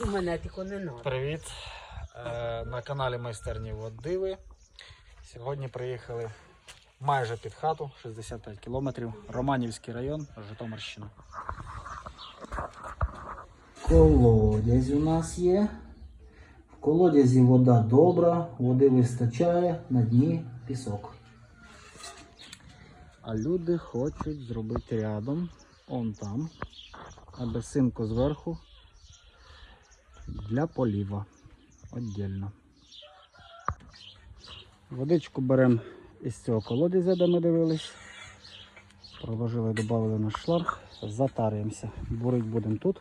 У мене тільки не надо. Привіт! Е, на каналі Майстерні Водиви. Сьогодні приїхали майже під хату, 65 кілометрів, Романівський район, Житомирщина. Колодязь у нас є. В колодязі вода добра, води вистачає, на дні пісок. А люди хочуть зробити рядом, он там, а безсинку зверху для поліва. Отдельно. Водичку беремо із цього колодязя, де ми дивились. Проложили, додали наш шланг, затарюємося. Бурить будемо тут.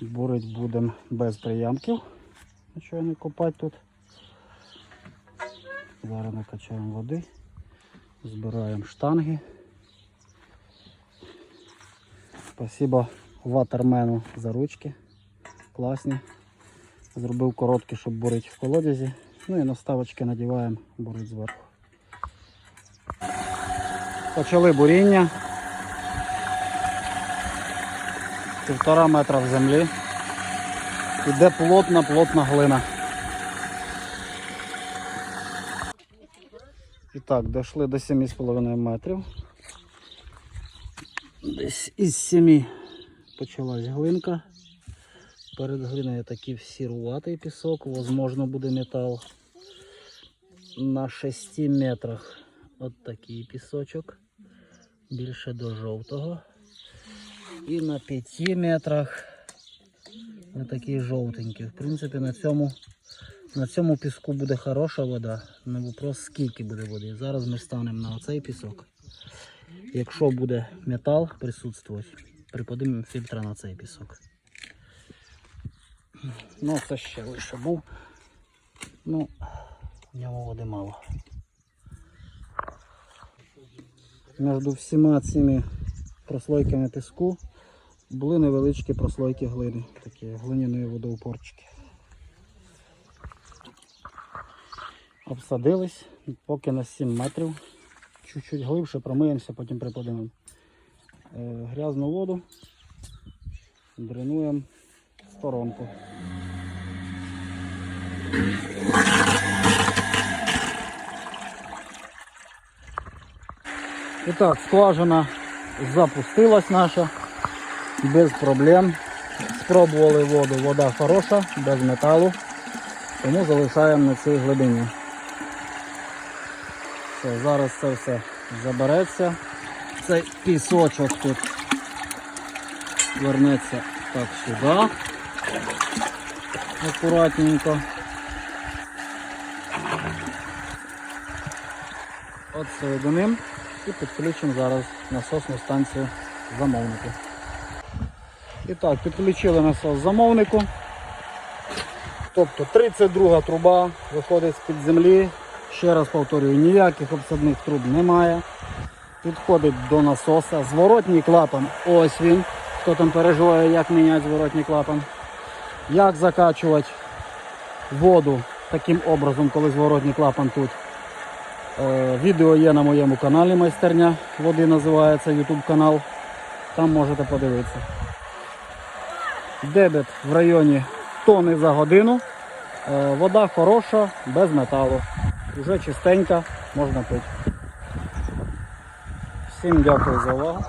Бурить будемо без приямків. Нічого не копати тут. Зараз накачаємо води. Збираємо штанги. Спасибо ватермену за ручки. Класні. Зробив короткі, щоб бурити в колодязі. Ну і наставочки надіваємо, бурить зверху. Почали буріння. Півтора метра в землі. Іде плотна, плотна глина. І так, дійшли до 7,5 метрів. Десь із 7 почалась глинка. Перед глиною такий сіруватий пісок, возможно буде метал. На 6 метрах от такий пісочок, більше до жовтого. І на 5 метрах отакий жовтенький. В принципі, на цьому на цьому піску буде хороша вода. Не вопрос скільки буде води. Зараз ми станемо на оцей пісок. Якщо буде метал присутствувати, приподимемо фільтра на цей пісок. Ну, це ще лише був. Ну, в ньому води мало. Між всіма цими прослойками піску були невеличкі прослойки глини, такі глиняні водоупорчики. Обсадились, поки на 7 метрів. Чуть-чуть глибше промиємося, потім приподимемо. Е, Грязну воду дренуємо сторонку. І так, скважина запустилась наша без проблем. Спробували воду, вода хороша, без металу, тому залишаємо на цій глибині. Все, зараз це все забереться. Цей пісочок тут вернеться так сюди. Акуратненько. От соєдиним і підключимо зараз насосну станцію замовнику. І так, підключили насос замовнику. Тобто 32 труба виходить з-під землі. Ще раз повторюю, ніяких обсадних труб немає. Підходить до насоса. Зворотній клапан, ось він. Хто там переживає, як міняти зворотній клапан. Як закачувати воду таким образом, коли зворотній клапан тут. Е, Відео є на моєму каналі майстерня води називається YouTube канал. Там можете подивитися. Дебет в районі тони за годину. Е, Вода хороша, без металу. Уже чистенька, можна пити. Всім дякую за увагу.